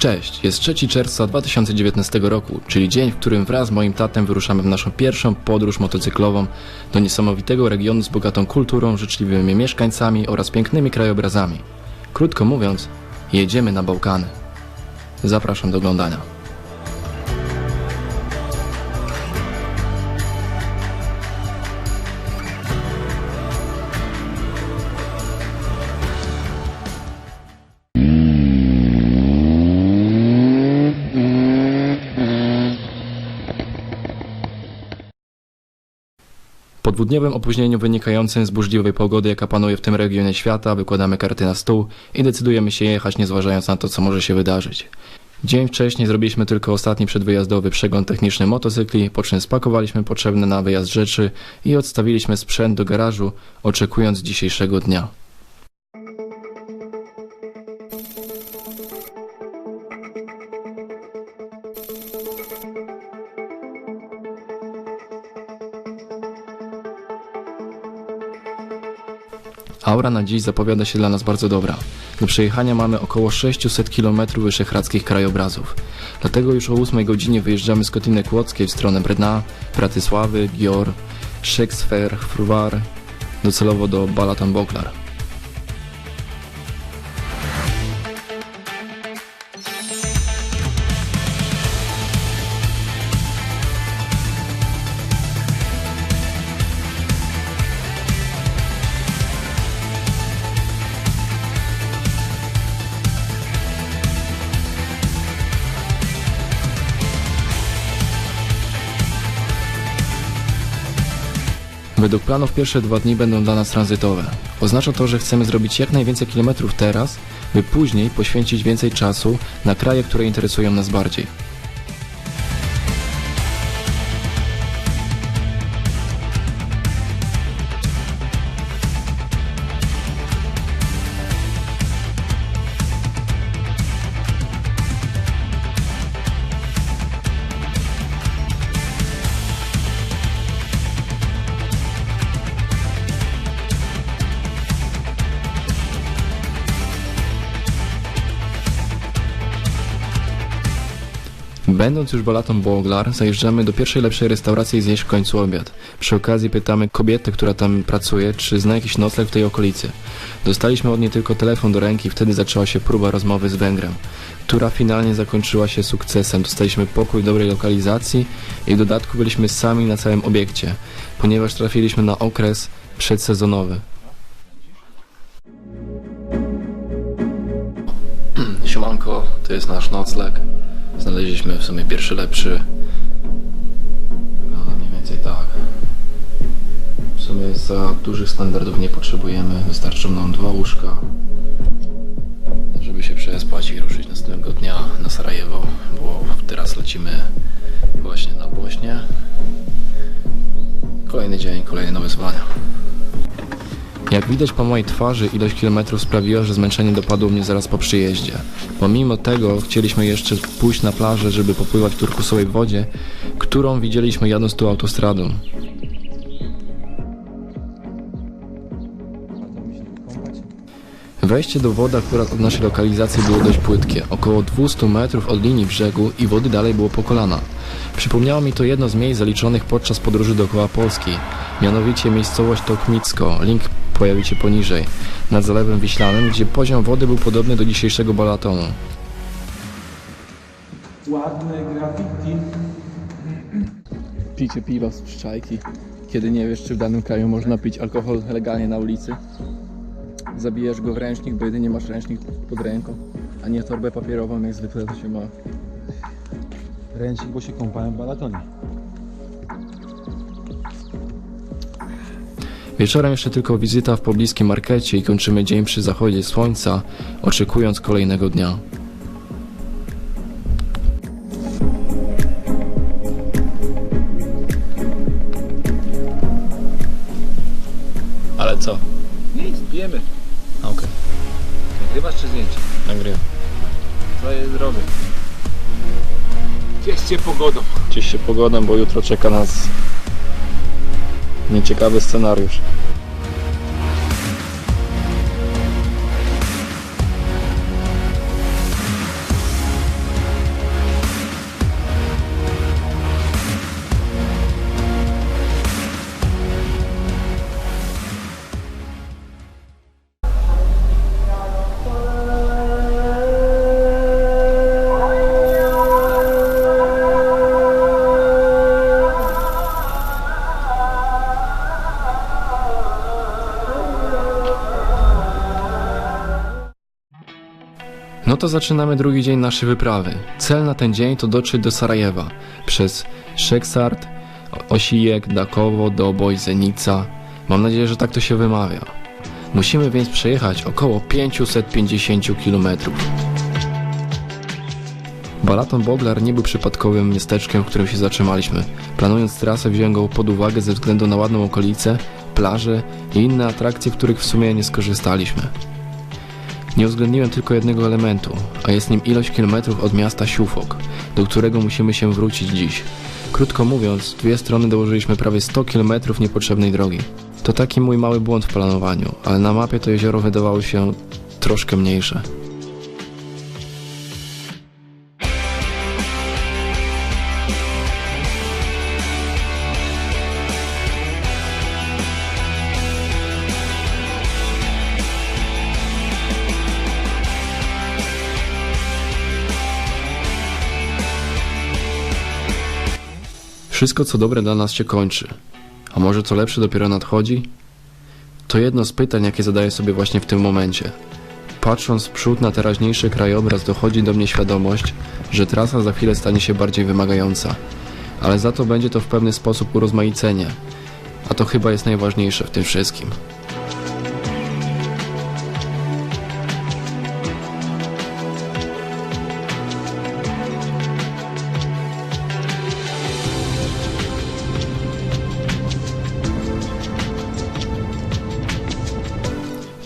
Cześć, jest 3 czerwca 2019 roku, czyli dzień, w którym wraz z moim tatem wyruszamy w naszą pierwszą podróż motocyklową do niesamowitego regionu z bogatą kulturą, życzliwymi mieszkańcami oraz pięknymi krajobrazami. Krótko mówiąc, jedziemy na Bałkany. Zapraszam do oglądania. Po dwudniowym opóźnieniu wynikającym z burzliwej pogody, jaka panuje w tym regionie świata, wykładamy karty na stół i decydujemy się jechać, nie zważając na to, co może się wydarzyć. Dzień wcześniej zrobiliśmy tylko ostatni przedwyjazdowy przegląd techniczny motocykli, po czym spakowaliśmy potrzebne na wyjazd rzeczy i odstawiliśmy sprzęt do garażu, oczekując dzisiejszego dnia. Aura na dziś zapowiada się dla nas bardzo dobra. Do przejechania mamy około 600 km wyszehradzkich krajobrazów. Dlatego już o 8 godzinie wyjeżdżamy z Kotiny Kłodzkiej w stronę Brna, Bratysławy, Gior, Szekspfer, Fruwar, docelowo do Balaton Boklar. Według planów pierwsze dwa dni będą dla nas tranzytowe. Oznacza to, że chcemy zrobić jak najwięcej kilometrów teraz, by później poświęcić więcej czasu na kraje, które interesują nas bardziej. Będąc już Balaton Boglar, zajeżdżamy do pierwszej lepszej restauracji i zjeść w końcu obiad. Przy okazji pytamy kobietę, która tam pracuje, czy zna jakiś nocleg w tej okolicy. Dostaliśmy od niej tylko telefon do ręki, wtedy zaczęła się próba rozmowy z Węgrem, która finalnie zakończyła się sukcesem. Dostaliśmy pokój dobrej lokalizacji i w dodatku byliśmy sami na całym obiekcie, ponieważ trafiliśmy na okres przedsezonowy. Siemanko, to jest nasz nocleg. Znaleźliśmy w sumie pierwszy lepszy. Wygląda mniej więcej tak. W sumie za dużych standardów nie potrzebujemy. Wystarczą nam dwa łóżka, żeby się przespać i ruszyć następnego dnia na Sarajewo, bo teraz lecimy właśnie na Bośnię. Kolejny dzień, kolejne nowe wyzwania. Jak widać po mojej twarzy, ilość kilometrów sprawiła, że zmęczenie dopadło mnie zaraz po przyjeździe. Pomimo tego chcieliśmy jeszcze pójść na plażę, żeby popływać w turkusowej wodzie, którą widzieliśmy jadąc tu autostradą. Wejście do wody akurat od naszej lokalizacji było dość płytkie, około 200 metrów od linii brzegu i wody dalej było po kolana. Przypomniało mi to jedno z miejsc zaliczonych podczas podróży dookoła Polski, mianowicie miejscowość Tokmicko. Link pojawi się poniżej, nad Zalewem Wiślanym, gdzie poziom wody był podobny do dzisiejszego Balatonu. Ładne graffiti. picie piwa z przyczajki, kiedy nie wiesz, czy w danym kraju można pić alkohol legalnie na ulicy. Zabijasz go w ręcznik, bo jedynie masz ręcznik pod ręką, a nie torbę papierową, jak zwykle to się ma. Ręcznik, bo się kąpałem w balatonie. Wieczorem jeszcze tylko wizyta w pobliskim markecie i kończymy dzień przy zachodzie słońca, oczekując kolejnego dnia. Ale co? Nic, pijemy. Okej, Nagrywasz czy zdjęcie? nagrywam. Twoje zdrowie. Cieszcie pogodą. Ciesz się pogodą, bo jutro czeka nas nieciekawy scenariusz. To zaczynamy drugi dzień naszej wyprawy. Cel na ten dzień to dotrzeć do Sarajewa przez Szeksart, Osijek, Dakowo, Doboj, Zenica. Mam nadzieję, że tak to się wymawia. Musimy więc przejechać około 550 km. Balaton Boglar nie był przypadkowym miasteczkiem, w którym się zatrzymaliśmy. Planując trasę wziąłem go pod uwagę ze względu na ładną okolicę, plaże i inne atrakcje, których w sumie nie skorzystaliśmy. Nie uwzględniłem tylko jednego elementu, a jest nim ilość kilometrów od miasta Siufok, do którego musimy się wrócić dziś. Krótko mówiąc, dwie strony dołożyliśmy prawie 100 km niepotrzebnej drogi. To taki mój mały błąd w planowaniu, ale na mapie to jezioro wydawało się troszkę mniejsze. Wszystko co dobre dla nas się kończy. A może co lepsze dopiero nadchodzi? To jedno z pytań, jakie zadaję sobie właśnie w tym momencie. Patrząc w przód na teraźniejszy krajobraz, dochodzi do mnie świadomość, że trasa za chwilę stanie się bardziej wymagająca. Ale za to będzie to w pewny sposób urozmaicenie. A to chyba jest najważniejsze w tym wszystkim.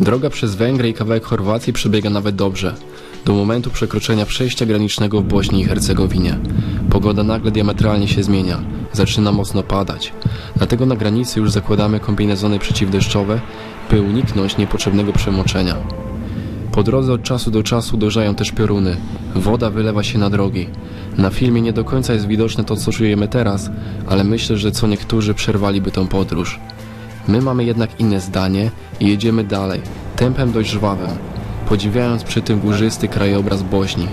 Droga przez Węgry i kawałek Chorwacji przebiega nawet dobrze. Do momentu przekroczenia przejścia granicznego w Bośni i Hercegowinie. Pogoda nagle diametralnie się zmienia. Zaczyna mocno padać. Dlatego na granicy już zakładamy kombinezony przeciwdeszczowe, by uniknąć niepotrzebnego przemoczenia. Po drodze od czasu do czasu uderzają też pioruny. Woda wylewa się na drogi. Na filmie nie do końca jest widoczne to, co czujemy teraz, ale myślę, że co niektórzy przerwaliby tą podróż. My mamy jednak inne zdanie i jedziemy dalej, tempem dość żwawym, podziwiając przy tym górzysty krajobraz Bośni.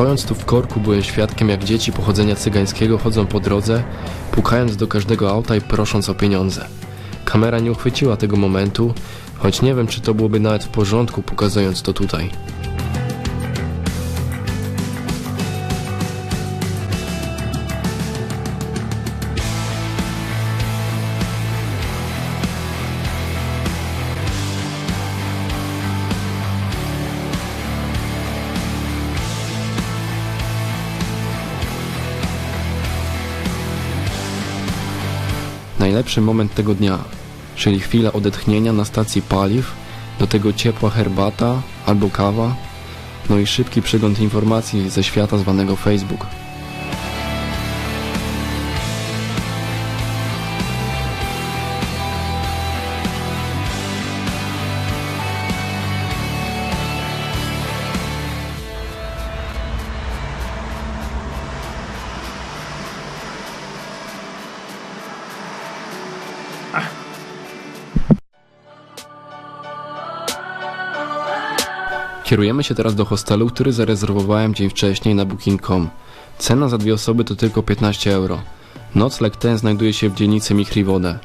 Stojąc tu w korku byłem świadkiem jak dzieci pochodzenia cygańskiego chodzą po drodze, pukając do każdego auta i prosząc o pieniądze. Kamera nie uchwyciła tego momentu, choć nie wiem czy to byłoby nawet w porządku pokazując to tutaj. Najlepszy moment tego dnia, czyli chwila odetchnienia na stacji paliw, do tego ciepła herbata albo kawa, no i szybki przegląd informacji ze świata zwanego Facebook. Kierujemy się teraz do hostelu, który zarezerwowałem dzień wcześniej na booking.com. Cena za dwie osoby to tylko 15 euro. Nocleg ten znajduje się w dzielnicy Michriwode,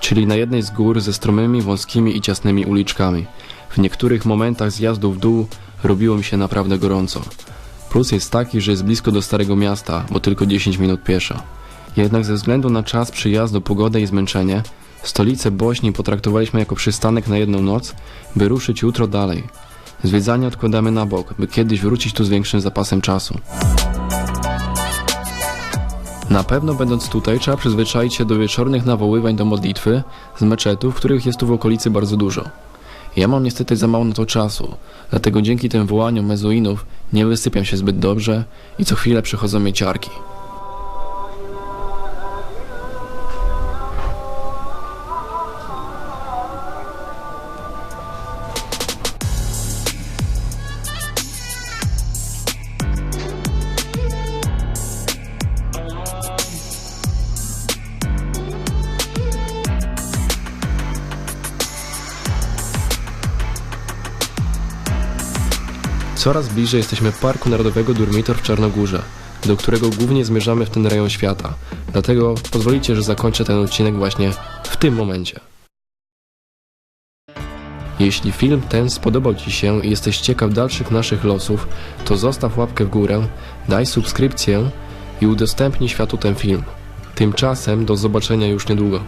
czyli na jednej z gór ze stromymi, wąskimi i ciasnymi uliczkami. W niektórych momentach zjazdu w dół robiło mi się naprawdę gorąco. Plus jest taki, że jest blisko do Starego Miasta, bo tylko 10 minut pieszo. Jednak ze względu na czas przyjazdu, pogodę i zmęczenie, stolicę Bośni potraktowaliśmy jako przystanek na jedną noc, by ruszyć jutro dalej. Zwiedzanie odkładamy na bok, by kiedyś wrócić tu z większym zapasem czasu. Na pewno będąc tutaj trzeba przyzwyczaić się do wieczornych nawoływań do modlitwy z meczetów, których jest tu w okolicy bardzo dużo. Ja mam niestety za mało na to czasu, dlatego dzięki tym wołaniom mezuinów nie wysypiam się zbyt dobrze i co chwilę przychodzą mnie Coraz bliżej jesteśmy Parku Narodowego Durmitor w Czarnogórze, do którego głównie zmierzamy w ten rejon świata. Dlatego pozwolicie, że zakończę ten odcinek właśnie w tym momencie. Jeśli film ten spodobał Ci się i jesteś ciekaw dalszych naszych losów, to zostaw łapkę w górę, daj subskrypcję i udostępnij światu ten film. Tymczasem do zobaczenia już niedługo.